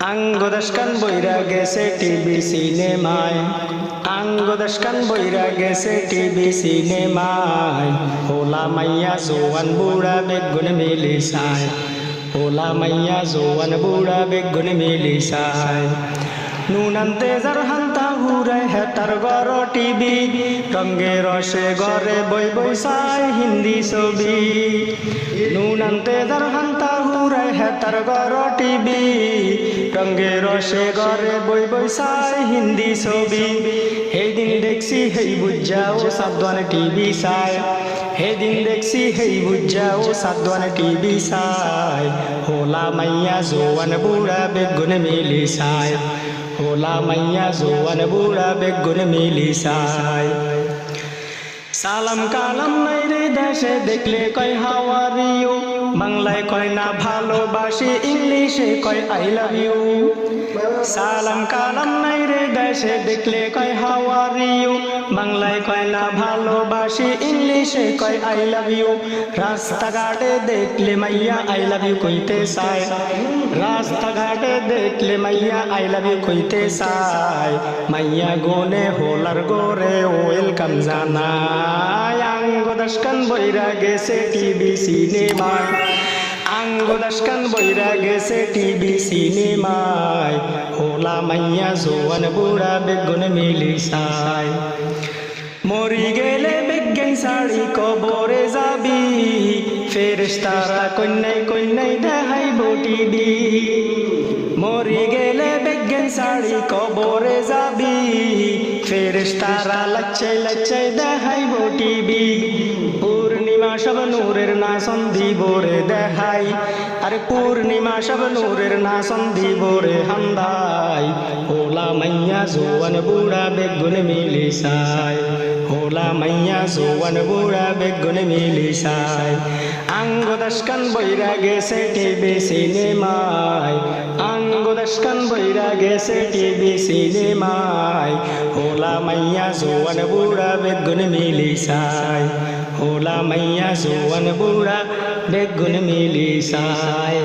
আঙ্গদাসকান বইরা গেছে টিভি সিনেমায়। আঙ্গদাসকান বইরা গেছে টিভি সিনেমায়। হোলা মাইয়া জোয়ান বুড়া বেগুন মিলি সায় হোলা মাইয়া জোয়ান বুড়া বেগুন মিলি সায় নুনান্তে যার হান্তা হুরে হেতার গর টিভি। রঙ্গে রসে গরে বই বই সাই হিন্দি ছবি। নুনান্তে যার হান্তা হেতার গর টিভি রঙ্গে রসে গরে বই বই সাই হিন্দি ছবি সেই দিন দেখছি হেই বুঝাও সাবধান টিভি সাই সেদিন দেখছি হেই বুঝাও সাবধান টিভি সাই হোলা মাইয়া জোয়ান বুড়া বেগুন মিলি সাই হোলা মাইয়া জোয়ান বুড়া বেগুন মিলি সাই সালাম কালাম নাই রে দেশে দেখলে কয় হাওয়ারিও বাংলায় কয় না ভালোবাসি, ইংলিশে কয় আই লাভ ইউ সালাম কালাম নাই রে দেশে, দেখলে কয় হাওয়ারিও বাংলায় কয় না ভালোবাসি, ইংলিশে কয় আই লাভ ইউ রাস্তাঘাটে দেখলে মাইয়া আই লাভ ইউ কইতে চায়। রাস্তাঘাটে দেখলে মাইয়া আই লাভ ইউ কইতে চায়। মাইয়া গোনে হোলার গোরে ওয়েলকাম জানায়। আঙ্গ দশকান বইরা গেছে টিভি সিনেমায় আঙ্গ দশকান বইরা গেছে টিভি সিনেমায়। হোলা মাইয়া জোয়ান বুড়া বেগুন মিলি সায়। মরি গেলে বিজ্ঞান শাড়ি কবরে যাবি। ফেরেশতারা কন্যাই কন্যাই দেখাইব টিভি। মরি গেলে বিজ্ঞান শাড়ি কবরে যাবি। ফেরেশতারা লাচ্চাই লাচ্চাই দেখাইব টিভি। পূর্ণিমা সব নূরের না সন্ধি রে দেখাই আরে পূর্ণিমা সব নূরের না সন্ধি রে হান্দাই ওলা মাইয়া জোয়ান বুড়া বেগুন মিলি হোলা মাইয়া জোয়ান বুড়া বেগুন মিলি সাই আঙ্গ দশকান বইরা গেছে টিভি সিনেমায়। আঙ্গ দশকান বইরা গেছে টিভি সিনেমায়। হোলা মাইয়া জোয়ান বুড়া বেগুন মিলি সাই হোলা মাইয়া জোয়ান বুড়া বেগুন মিলি সাই